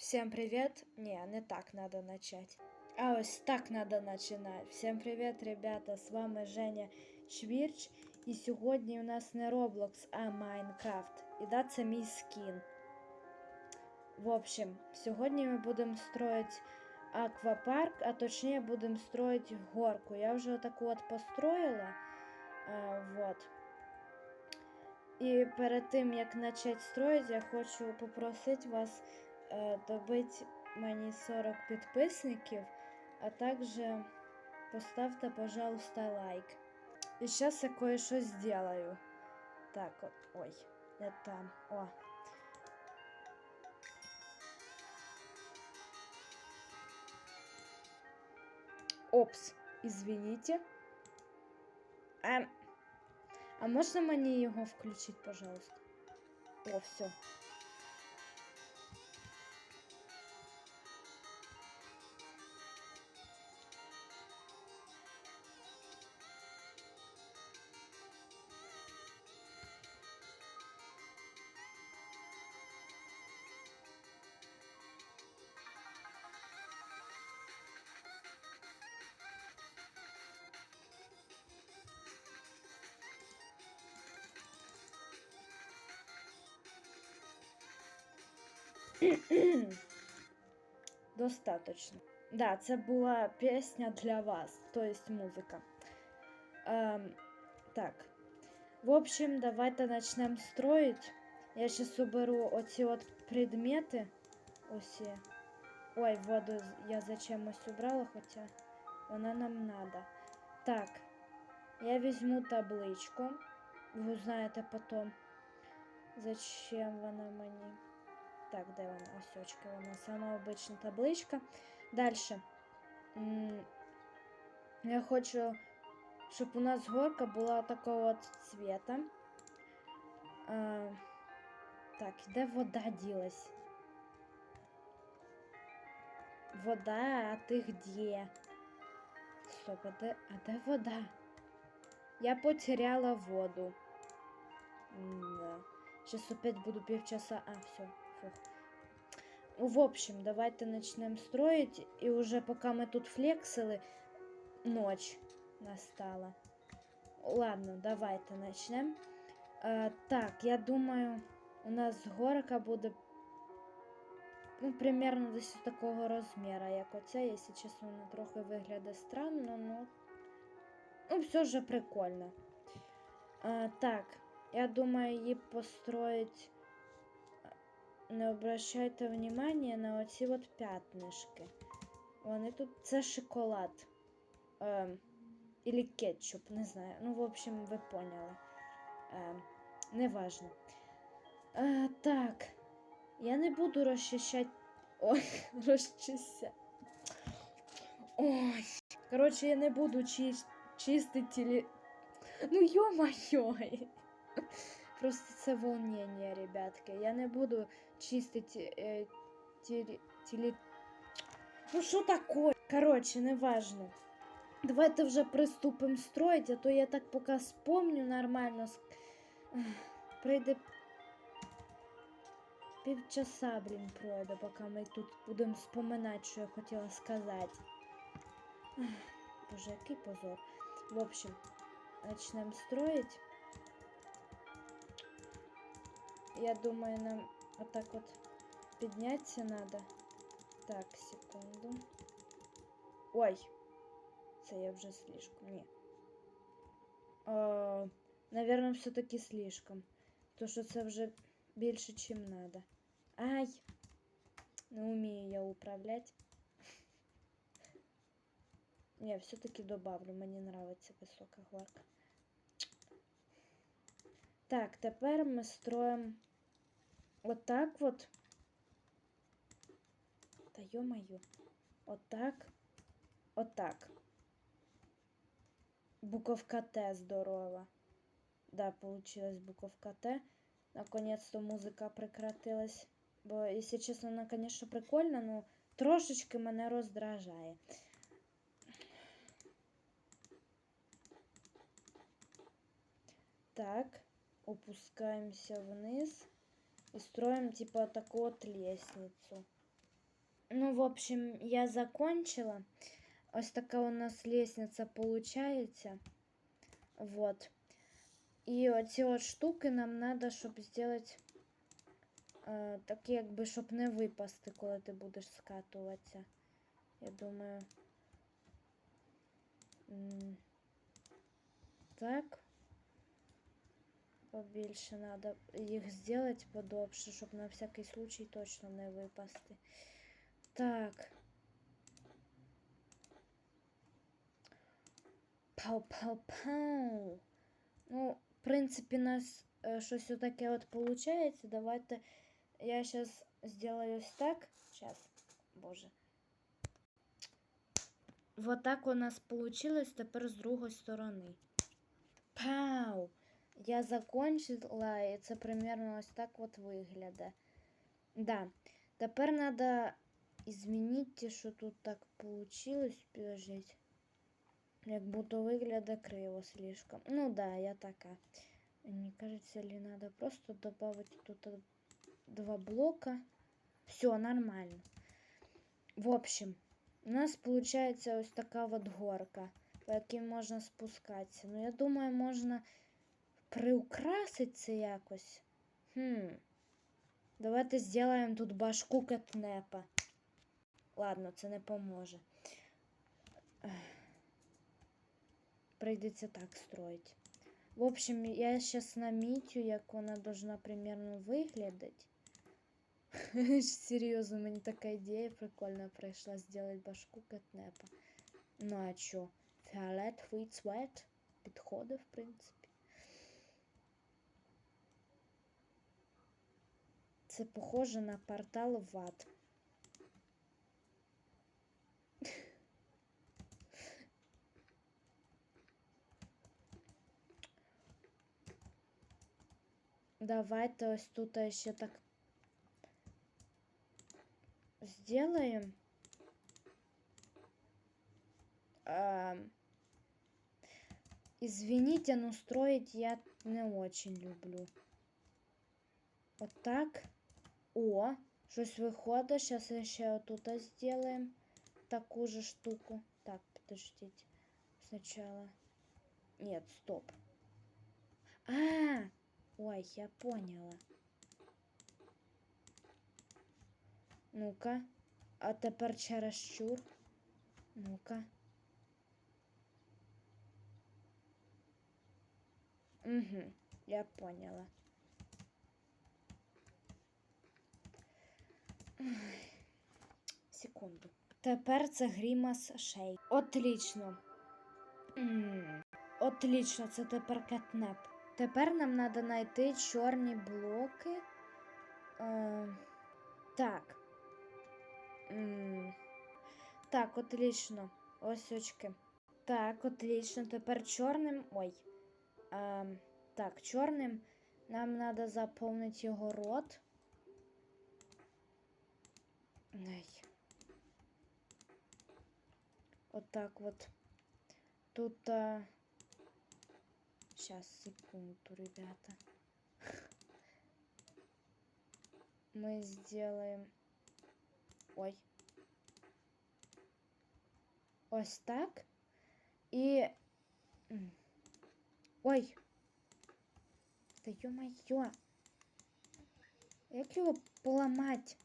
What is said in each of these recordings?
Всем привет! Не, не так надо начать. А ось так надо починати. Всем привет, ребята! З вами Женя Швірч. І сьогодні у нас не Roblox, а Майнкрафт. І да, це мій скін. В общем, сьогодні ми будемо строїти аквапарк, а точніше будемо строїти горку. Я вже таку от построїла. А, вот. І перед тим, як почати строїти, я хочу попросити вас е, добити мені 40 підписників, а також поставте, пожалуйста, лайк. І зараз я кое-що сделаю. Так, от, ой, не там. О. Опс, извините. А, а можна мені його включити, пожалуйста? О, все. Достаточно. Да, це була пісня для вас, то есть музика. Ем, так. В общем, давайте начнем строить. Я сейчас уберу оці от предмети. Є. Ой, воду я зачемось убрала, хоча вона нам надо. Так, я візьму табличку. Ви узнаєте потом, зачем вона мені. Так, де вона? Ось очка, вона сама обична табличка. Далі. Я хочу, щоб у нас горка була такого цвета. А, так, де вода ділась? Вода, а ти где? Стоп, а де, а де вода? Я потеряла воду. Да. Сейчас опять буду півчаса. А, все, Ну, в общем, давайте начнем строить. И уже пока мы тут флексили, ночь настала. Ладно, давайте начнем. А, так, я думаю, у нас горка буде ну, примерно десь такого розміру, як оця, якщо чесно, вона трохи виглядає странно, ну, ну все же прикольно. А, так, я думаю, її построить. Не обращайте внимания на оці от п'ятнишки. Вони тут це шоколад. Или кетчуп, не знаю. Ну, в общем, ви поняли. Ем, неважно. Е, так. Я не буду розчищати. Ой, розчищати. Ой. Коротше, я не буду чи... чистити. Ну, йо-майо. Просто це волнение, ребятки. Я не буду чистити е, тілі... тілі... Ну що таке? Коротше, неважно. Давайте вже приступимо строїть, а то я так поки спомню нормально. Прийде півчаса, блін, пройде, поки ми тут будемо споминати, що я хотіла сказати. Боже, який позор. В общем, почнемо строїть. Я думаю, нам вот так вот подняться надо. Так, секунду. Ой, це я вже слишком. Ні. О, наверное, все-таки слишком. То, що це вже більше, чим надо. Ай! Не умею я управлять. Не, все-таки добавлю. Мені нравится висока горка. Так, тепер ми строїмо Отак от. Та йо-моє. Отак. Отак. Буковка Т здорова. Да, получилась буковка Т. Наконец-то музика прекратилась. Бо, якщо чесно, вона, конечно, прикольна, но трошечки мене роздражає. Так. опускаемся вниз и строим типа такую вот лестницу. Ну, в общем, я закончила. Ось така у нас лестниця получається. Вот. І оці от штуки нам треба, щоб зробити е, такі, якби, щоб не випасти, коли ти будеш скатуватися. Я думаю. м, Так. Побільше треба їх зробити подобше, щоб на всякий случай точно не випасти. Так. Пау-пау-пау. Ну, в принципі, нас е, щось таке от получається. Давайте я сейчас сделаю ось так. Сейчас, боже. Вот так у нас получилось тепер з другої сторони. Пау! Я закончила, і це примерно ось так от виглядає. Да. Тепер треба змінити, що тут так получилось. Підождіть. Як будто виглядає криво слишком. Ну да, я така. Не кажется ли надо просто добавить тут два блока. Все нормально. В общем, у нас получается ось така вот горка, по якій можна спускатися. Ну, я думаю, можна приукрасити це якось. Хм. Давайте зробимо тут башку кетнепа. Ладно, це не поможе. Ех. Прийдеться так строить. В общем, я сейчас намітю, як вона должна примерно виглядати. Серйозно, мені така ідея прикольна прийшла зробити башку кетнепа. Ну а чо? Фіолетовий цвет підходить, в принципі. Це похоже на портал в ад. Давайте ось тут ще так сделаем. Извините, но строить я не очень люблю. Вот так. О, щось виходить. Сейчас ще отут сделаем таку же штуку. Так, подождите. Сначала. Нет, стоп. А, -а, -а! Ой, я поняла. Ну-ка. А тепер чересчур. Ну-ка. Угу, я поняла. Секунду. Тепер це Грімас Шейк. Отлично. М, Отлично, це тепер кетнеп. Тепер нам треба знайти чорні блоки. Е, так. М, Так, отлично. Ось очки. Так, отлично. Тепер чорним. Ой. Е, так, чорним нам треба заповнити його рот. Вот так вот. Тут... А... Сейчас, секунду, ребята. Мы сделаем... Ой. Ось так. И... Ой. Да ё-моё. Як його поламать?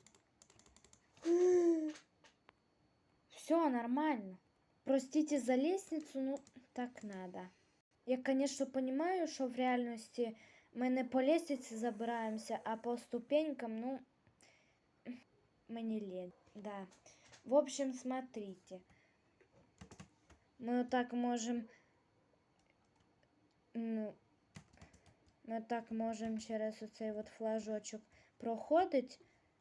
Все нормально. Простите за лестницу, ну так надо. Я, конечно, понимаю, что в реальности мы не по лестнице забираемся, а по ступенькам, ну, мне лень. Да. В общем, смотрите. Мы вот так можем... Ну, ми так можемо через оцей от флажочок проходить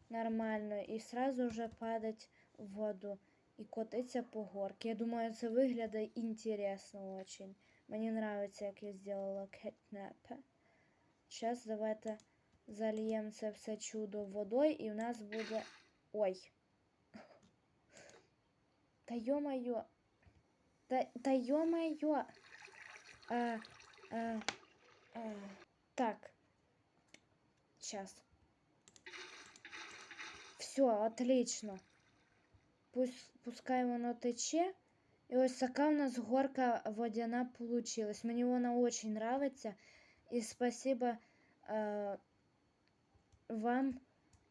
нормально і сразу вже падать в воду і котиться по горке. Я думаю, це виглядає інтересно очень. Мені нравится, як я сделала кетнепе. Сейчас давайте зальємо це все чудо водою і у нас буде... Ой. Та ё-моё. Та, та ё-моё. А, а, а. Так. Сейчас. Все, отлично. пусть, пускай воно тече. І ось така у нас горка водяна получилась. Мені вона очень нравиться. І спасибо е, вам,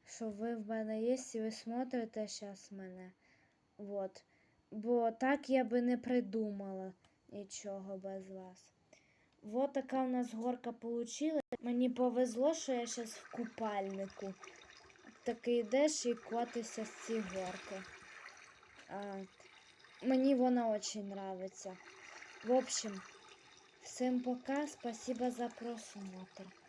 що ви в мене є, і ви смотрите зараз мене. Вот. Бо так я би не придумала нічого без вас. Вот така у нас горка получилась. Мені повезло, що я зараз в купальнику. Таки йдеш і котишся з цієї горки. А, мені вона очень нравится. В общем, всем пока, спасибо за просмотр.